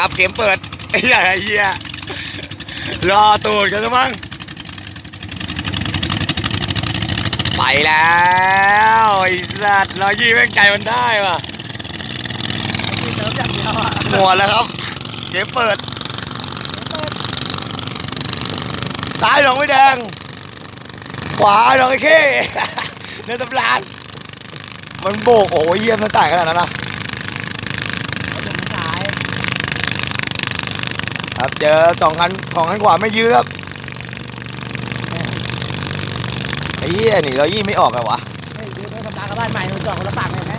ครับเกมเปิดไอ้เหี้ยไอ้เหี้ยรอตูดกันซะมั้งไปแล้วไอ้สัตว์รอยี่แม่งใจมันได้ว่ะมีเติมอย่างเดียวอะหมดแล้วครับเกมเปิดซ้ายหนองไม่แดง ขวาหนองไอ้เข้ในตำรานมันโบกโอ้ยเยี่ยมมันจ่ายขนาดนั้นนะ เขาจะมาขาย ครับ เจอสองคันสองคันขวาไม่ยื้อครับไอ้เหี้ยหนีเรายี่ไม่ออกอะวะเฮ้ยดูด้วยคนตากับบ้านใหม่ดูจอดคนละฝั่งเลยไหม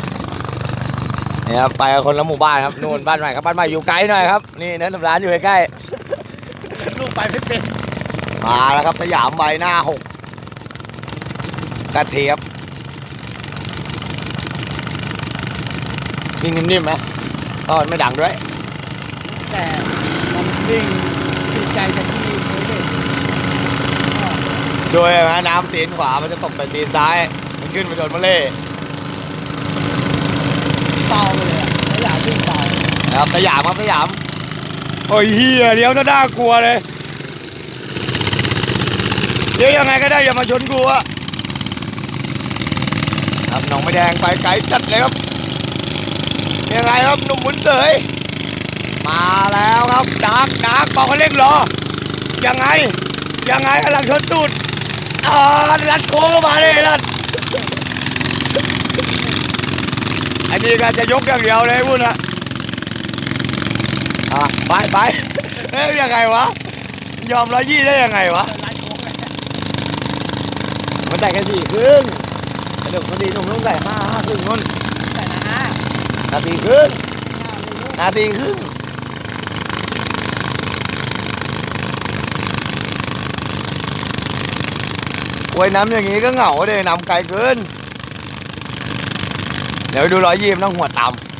นี่ครับไปกับคนละหมู่บ้านครับนู่นบ้านใหม่ครับบ้านใหม่อยู่ไกลหน่อยครับนี่เนินตำรานอยู่ใกล้ลูกไปไม่เป็นๆมาแล้วครับสยามใบหน้าหกกระเทียบวิ่งนิ่มๆไหมตอนไม่ดังด้วยแต่ มันวิ่งติดใจจากที่เคยเห็นโดยนะน้ำตีนขวา มันจะตกแต่ตีนซ้าย มันขึ้นไปโดนมะเล่เบาไปเลยอะแล้วอยากวิ่งเบานะครับสยามครับสยามโอ้ยเฮียเลี้ยวน่าน่ากลัวเลยเลี้ยวยังไงก็ได้อย่ามาชนกูอะครับหนองไม่แดงไปไกลจัดเลยครับยังไงครับหนุ่มบุญเสย มาแล้วครับดักดักบอกเขาเร่งรอยังไง ยังไงกำลังชนตูดอ่าลัดโค้งเข้ามาเลยลัดอันนี้ก็จะยกอย่างเดียวเลยพูดนะอะไปไปเอ้ยยังไงวะ ยอมร้อยยี่ได้ยังไงวะไล่โค้งเลยมันใส่แค่สี่ครึ่งไอ้หนุ่มคนดีหนุ่มต้องใส่ห้าห้าครึ่งนู่นแต่นะฮะห้าสี่ครึ่งห้าไม่รู้ห้าสี่ครึ่ง โอ้ยน้ำอย่างงี้ก็เหงาเลยน้ำไกลเกิน เดี๋ยวดูรอยยิ้มน้องหัวต่ำ